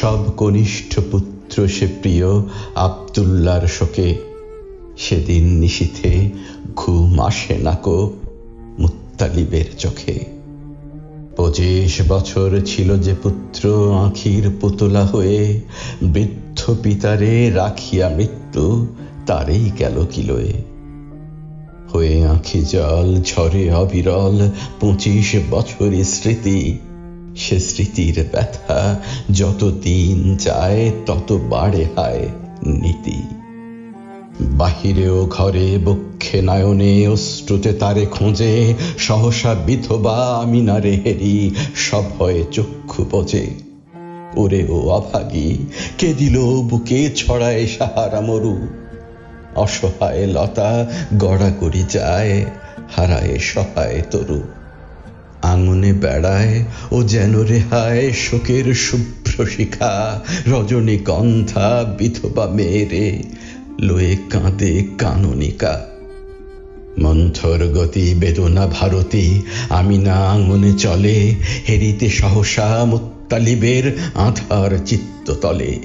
সব কনিষ্ঠ পুত্র সে প্রিয় আবদুল্লার শোকে। সেদিন নিশীথে ঘুম আসে নাকো মুত্তালিবের চোখে। পঁচিশ বছর ছিল যে পুত্র আঁখির পুতলা হয়ে, বৃদ্ধ পিতারে রাখিয়া মৃত্যু তারেই গেল কিলোয়ে। হয়ে আঁখি জল ঝরে অবিরল পঁচিশ বছরের স্মৃতি সে স্মৃতির ব্যথা যত দিন যায় তত বাড়ে হায় নীতি। বাহিরেও ঘরে, বক্ষে, নয়নে, অশ্রুতে তারে খোঁজে, সহসা বিধবা আমিনারে হেরি সভয়ে চক্ষু পচে। ওরে ও অভাগী, কে দিল বুকে ছড়ায় সাহারা মরু। অসহায় লতা গড়াগড়ি যায়, হারায় সহায় তরু। আঙনে বেড়ায় ও যেন রেহায় শোকের শুভ্র শিখা, রজনীগন্ধা বিধবা মেয়েরে লয়ে কাঁদে কাননিকা। মন্থর গতি বেদনা ভারতী, আমি না আঙনে চলে, হেরিতে সহসা মুত্তালিবের আধার চিত্ততলে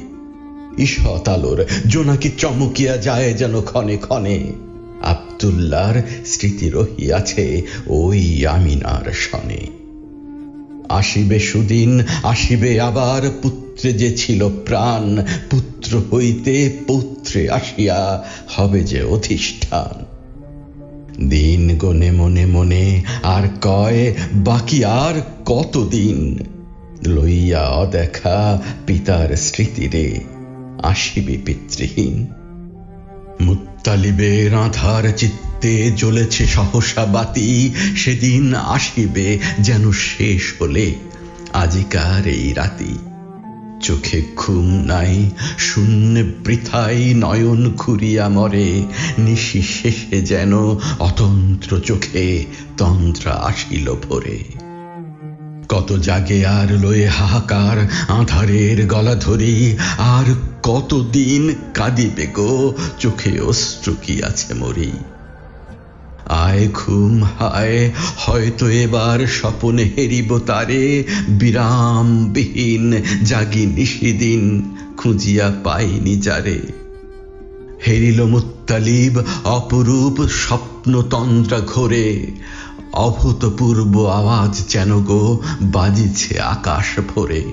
ঈষৎ আলোর জোনাকি চমকিয়া যায় যেন ক্ষণে ক্ষণে। আবদুল্লার স্মৃতি রহিয়াছে ওই আমিনার সনে। আসিবে সুদিন, আসিবে আবার পুত্রে যে ছিল প্রাণ, পুত্র হইতে পুত্রে আসিয়া হবে যে অধিষ্ঠান। দিন গনে মনে মনে আর কয়, বাকি আর কতদিন? লইয়া অদেখা পিতার স্মৃতিরে আসিবে পিতৃহীন। মুত্তালিবের আধার চিত্তে জ্বলেছে সহসা বাতি। সেদিন আসিবে যেন শেষ হলে আজিকার এই রাতি। চোখে ঘুম নাই, শূন্য বৃথাই নয়ন ঘুরিয়া মরে। নিশি শেষে যেন অতন্ত্র চোখে তন্ত্রা আসিল ভরে। কত জাগে আর লয়ে হাহাকার, আধারের গলা ধরি, আর কতদিন কাঁদিবে গো, চোখে অশ্রু কি আছে মরি। আয় ঘুম, হায়, হয়তো এবার স্বপনে হেরিব তারে, বিরামবিহীন জাগি নিশিদিন খুঁজিয়া পাইনি যারে। হেরিল মুত্তালিব, অপরূপ স্বপ্নতন্দ্রা ঘোরে অভূতপূর্ব আওয়াজ যেন গো বাজিছে আকাশ ভরে।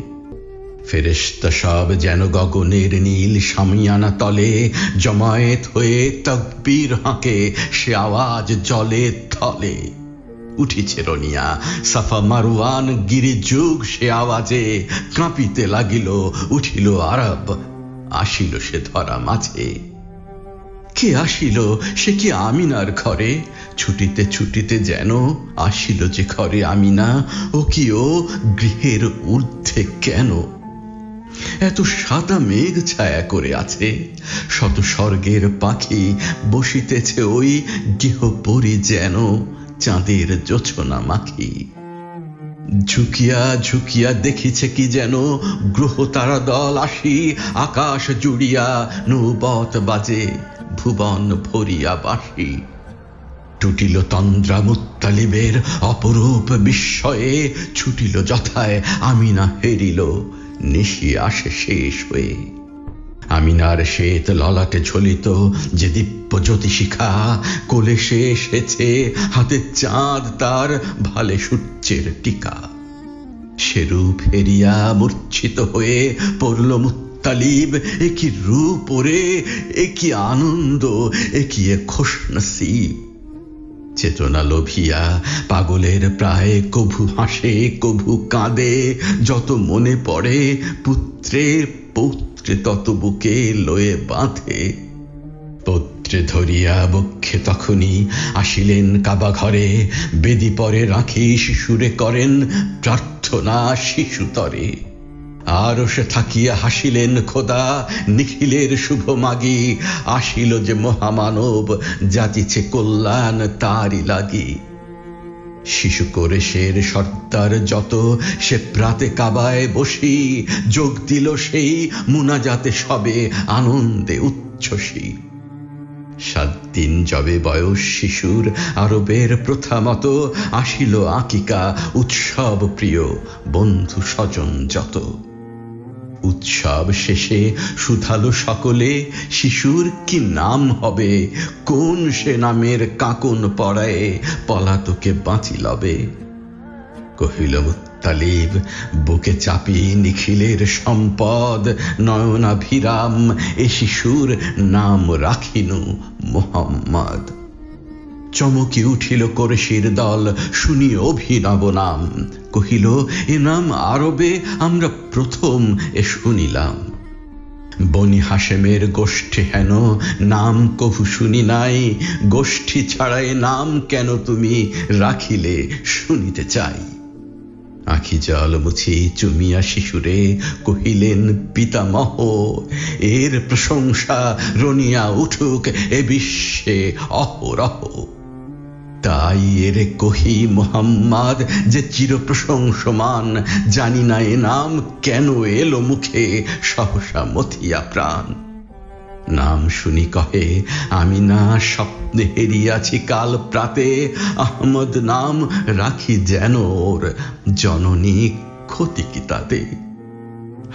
ফেরেশতা সব যেন গগনের নীল সামিয়ানা তলে জমায়েত হয়ে তকবীর হাঁকে, সে আওয়াজ জলে থলে উঠিছে রনিয়া, সাফা মারওয়ান গিরি যুগ সে আওয়াজে কাঁপিতে লাগিল, উঠিল আরব, আসিল সে ধরা মাঝে। কে আসিল? সে কি আমিনার ঘরে? ছুটিতে ছুটিতে যেন আসিল যে ঘরে আমিনা ও কি ও গৃহের ঊর্ধ্বে কেন? এত সাদা মেঘ ছায়া করে আছে, শত স্বর্গের পাখি বসিতেছে ওই গৃহপরি যেন চাঁদের জোছনা মাখি। ঝুঁকিয়া ঝুঁকিয়া দেখিছে কি যেন গ্রহ তারা দল আসি, আকাশ জুড়িয়া নৌবত বাজে, ভুবন ভরিয়া বাসি টুটিল তন্দ্রা মুত্তালিবের অপরূপ বিস্ময়ে, ছুটিল যথায় আমিনা হেরিল, নিশি আসে শেষ হয়ে। আমিনার শ্বেত ললাটে ঝলিত যে দিব্য জ্যোতিশিখা কোলে সে এসেছে, হাতে চাঁদ তার ভালে সূর্যের টিকা। সে রূপ হেরিয়া মূর্ছিত হয়ে পড়ল মুত্তালিব এ কি রূপ ওরে এ আনন্দ এ কি এ খোশ নসিব। চেতনা লোভিয়া, পাগলের প্রায় কভু হাসে, কভু কাঁদে। যত মনে পড়ে পুত্রের পৌত্রে তত বুকে লয়ে বাঁধে। পত্রে ধরিয়া বক্ষে তখনই আসিলেন কাবা ঘরে বেদি পরে রাখি শিশুরে করেন প্রার্থনা শিশুতরে। আর সে থাকিয়া হাসিলেন খোদা, নিখিলের শুভ মাগি। আসিল যে মহামানব যাচিছে কল্যাণ তারই লাগি। শিশু করে শের সর্দার যত, সে প্রাতে কাবায় বসি। যোগ দিল সেই মুনাজাতে সবে আনন্দে উচ্ছ্বসী সাত দিন যবে বয়স শিশুর আরবের প্রথা মতো, আসিল আকিকা উৎসব প্রিয় বন্ধু স্বজন যত। উৎসব শেষে সুথালো সকলে, শিশুর কি নাম হবে? কোন সে নামের কাকন পড়ায় পলাতকে বাঁচি লবে কহিল মুত্তালিব, বুকে চাপি নিখিলের সম্পদ, নয়নাভিরাম, এ শিশুর নাম রাখিনু মোহাম্মদ। চমকি উঠিল কোরেশির দল শুনি অভিনব নাম। কহিল, এ নাম আরবে আমরা প্রথম এ শুনিলাম। বনি হাসেমের গোষ্ঠী হেন, নাম কভু শুনি নাই। গোষ্ঠী ছাড়াই নাম কেন তুমি রাখিলে শুনিতে চাই। আখি জল মুছি চুমিয়া শিশুরে কহিলেন, পিতামহ, এর প্রশংসা রনিয়া উঠুক, এ বিশ্বে অহরহ। তাই এরে কহি মোহাম্মদ যে চির প্রশংসমান জানি না এ নাম কেন এলো মুখে, সহসা মথিয়া প্রাণ। নাম শুনি কহে, আমি না স্বপ্নে হেরিয়াছি কাল প্রাতে, আহমদ নাম রাখি যেন ওর জননী ক্ষতি কি তাতে?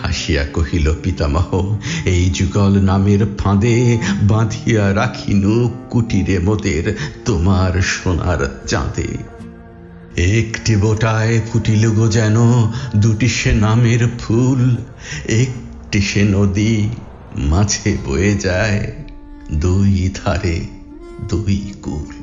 হাসিয়া কহিল, পিতামহ, এই যুগল নামের ফাঁদে বাঁধিয়া রাখিনু কুটিরে মোদের তোমার সোনার চাঁদে। একটি বোটায় ফুটিল গো যেন, দুটি সে নামের ফুল, একটি সে নদী মাঝে বয়ে যায়, দুই ধারে দুই কুল।